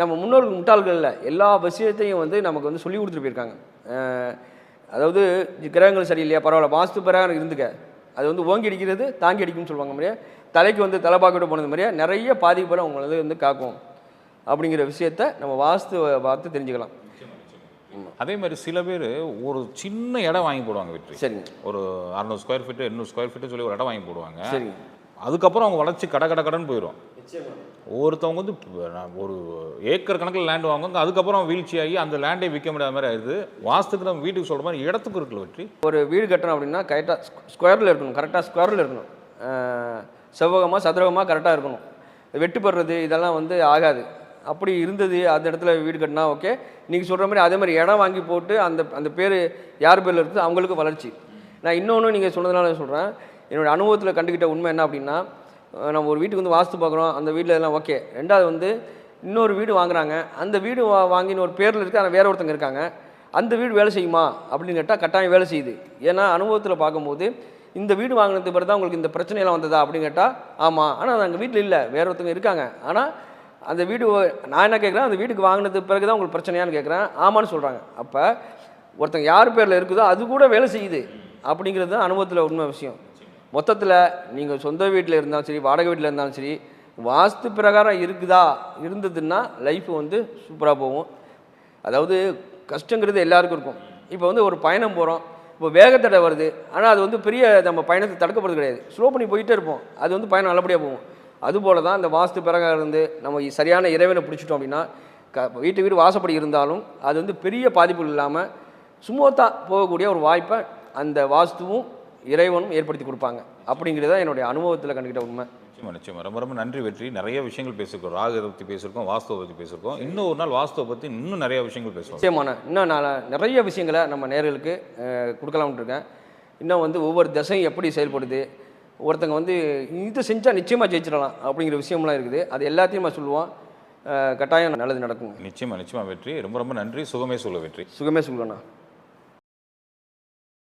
நம்ம முன்னோர்கள் முட்டாள்கள் இல்லை எல்லா விஷயத்தையும் வந்து நமக்கு வந்து சொல்லி கொடுத்துட்டு போயிருக்காங்க. அதாவது கிரகங்கள் சரியில்லையா பரவாயில்ல வாஸ்து பிரகாரம் இருந்துக்க. அது வந்து ஓங்கி அடிக்கிறது தாங்கி அடிக்கும்னு சொல்லுவாங்க மாதிரியே தலைக்கு வந்து தலைப்பாக்கிட்டு போனது மாதிரியே நிறைய பாதிப்புகளை அவங்கள வந்து காக்கும். அப்படிங்கிற விஷயத்த நம்ம வாஸ்து பார்த்து தெரிஞ்சுக்கலாம். அதே மாதிரி சில பேர் ஒரு சின்ன இடம் வாங்கி போடுவாங்க வெற்றி. சரிங்க. ஒரு அறநூறு ஸ்கொயர் ஃபீட்டு எண்ணூறு ஸ்கொயர் ஃபீட்டு சொல்லி ஒரு இடம் வாங்கி போடுவாங்க. சரிங்க. அதுக்கப்புறம் அவங்க வளர்ச்சி கட கட கடன்னு போயிடும் ஒருத்தவங்க வந்து ஒரு ஏக்கர் கணக்கில் லேண்ட் வாங்குவாங்க. அதுக்கப்புறம் வீழ்ச்சி ஆகி அந்த லேண்டே விற்க முடியாத மாதிரி ஆயிடுது. வாஸ்துக்கு நம்ம வீட்டுக்கு சொல்கிற மாதிரி இடத்துக்கு இருக்குல்ல வெற்றி. ஒரு வீடு கட்டணும் அப்படின்னா கரெக்டாக ஸ்கொயரில் இருக்கணும். கரெக்டாக ஸ்கொயரில் இருக்கணும். செவ்வகமாக சதுரகமாக கரெக்டாக இருக்கணும். வெட்டுப்படுறது இதெல்லாம் வந்து ஆகாது. அப்படி இருந்தது அந்த இடத்துல வீடு கட்டினா ஓகே நீங்கள் சொல்கிற மாதிரி அதே மாதிரி இடம் வாங்கி போட்டு அந்த அந்த பேர் யார் பேரில் இருக்குது அவங்களுக்கு வளர்ச்சி. நான் இன்னொன்று நீங்கள் சொன்னதுனால சொல்கிறேன் என்னோடய அனுபவத்தில் கண்டுக்கிட்ட உண்மை என்ன அப்படின்னா நம்ம ஒரு வீட்டுக்கு வந்து வாஸ்து பார்க்குறோம் அந்த வீட்டில் எல்லாம் ஓகே ரெண்டாவது வந்து இன்னொரு வீடு வாங்குறாங்க. அந்த வீடு வா வாங்கின ஒரு பேரில் இருக்குது ஆனால் வேற ஒருத்தங்க இருக்காங்க. அந்த வீடு வேலை செய்யுமா அப்படின்னு கேட்டால் கட்டாயம் வேலை செய்யுது. ஏன்னா அனுபவத்தில் பார்க்கும்போது இந்த வீடு வாங்கினது பிறகு தான் உங்களுக்கு இந்த பிரச்சனையெல்லாம் வந்ததா அப்படின்னு கேட்டால் ஆமாம் ஆனால் அது அங்கே வீட்டில் இல்லை. வேற ஒருத்தங்க இருக்காங்க. ஆனால் அந்த வீடு நான் என்ன கேட்குறேன் அந்த வீட்டுக்கு வாங்கினதுக்கு பிறகு தான் உங்களுக்கு பிரச்சனையான்னு கேட்குறேன் ஆமான்னு சொல்கிறாங்க அப்போ ஒருத்தங்க யார் பேரில் இருக்குதோ அது கூட வேலை செய்யுது அப்படிங்கிறது தான் அனுபவத்தில் உண்மை விஷயம். மொத்தத்தில் நீங்கள் சொந்த வீட்டில் இருந்தாலும் சரி வாடகை வீட்டில் இருந்தாலும் சரி வாஸ்து பிரகாரம் இருக்குதா இருந்ததுன்னா லைஃப் வந்து சூப்பராக போகும். அதாவது கஷ்டங்கிறது எல்லாருக்கும் இருக்கும். இப்போ வந்து ஒரு பயணம் போகிறோம் இப்போ வேகத்தடை வருது ஆனால் அது வந்து பெரிய நம்ம பயணத்தை தடுக்கப்படுறது கிடையாது. ஸ்லோ பண்ணி போயிட்டே இருப்போம். அது வந்து பயணம் நல்லபடியாக போகும். அதுபோல தான் இந்த வாஸ்து பிரகாரம் இருந்து நம்ம சரியான இறைவனை பிடிச்சிட்டோம் அப்படின்னா க வீட்டு வீடு வாசப்படி இருந்தாலும் அது வந்து பெரிய பாதிப்புகள் இல்லாமல் சுமூத்தாக போகக்கூடிய ஒரு வாய்ப்பை அந்த வாஸ்துவும் இறைவனும் ஏற்படுத்தி கொடுப்பாங்க. அப்படிங்கிறது தான் என்னுடைய அனுபவத்தில் கண்டுக்கிட்ட உண்மை. நிச்சயமா நிச்சயமா. ரொம்ப ரொம்ப நன்றி வெற்றி. நிறைய விஷயங்கள் பேசியிருக்கோம் ராகு பற்றி பேசியிருக்கோம் வாஸ்துவை பற்றி பேசியிருக்கோம் இன்னும் ஒரு நாள் வாஸ்துவை பற்றி இன்னும் நிறைய விஷயங்கள் பேசுவோம். நிச்சயமான இன்னும் நான் நிறைய விஷயங்களை நம்ம நேர்களுக்கு கொடுக்கலாம்னு இருக்கேன். இன்னும் வந்து ஒவ்வொரு திசையும் எப்படி செயல்படுது ஒருத்தங்க வந்து இது செஞ்சால் நிச்சயமாக ஜெயிச்சிடலாம் அப்படிங்கிற விஷயம்லாம் இருக்குது. அது எல்லாத்தையும் நம்ம சொல்லுவோம். அஹ், கட்டாயம் நல்லது நடக்கும் நிச்சயமா நிச்சயமா வெற்றி. ரொம்ப ரொம்ப நன்றி. சுகமே சொல்ல வெற்றி. சுகமே சொல்லுவேண்ணா